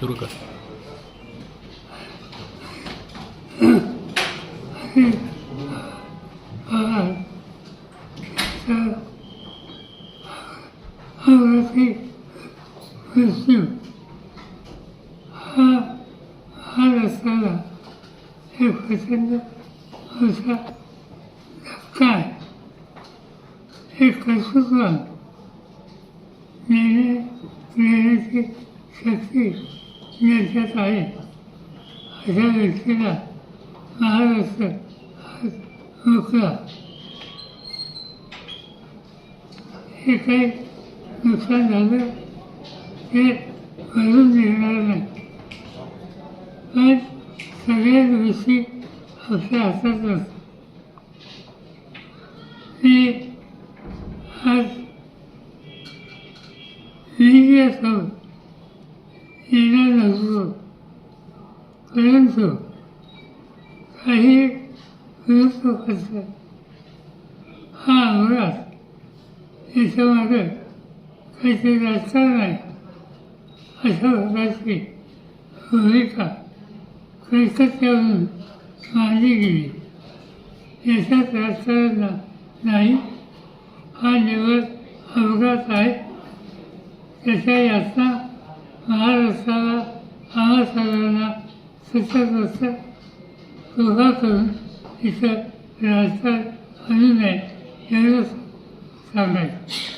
सुरू कर. अवरती हा हा रस्त्याला हे प्रचंड असा धक्का आहे हे कर्तृत्वान नेण्याची शक्ती ज्याच्यात आहे अशा व्यक्तीला महाराष्ट्र मोकळा हे काही नुकसान झालं ते भरून निघणार नाही. पण सगळ्याच गोष्टी आपल्या हातात असतात. मी आज लिहिण्यासोबत येणार नसतो परंतु काही विरुद्ध करतात हा अंगरात याच्यामध्ये काहीतरी रस्ता नाही अशा प्रकारची भूमिका कलकत्त्यावरून मांडली गेली याच्यात राजकारण ना- नाही हा निवड अपघात आहे त्याच्या यातना महाराष्ट्राला आम्हा सगळ्यांना सतत सतत उभा करून इथं राजकारण आणू नये एवढंच सांगायचं.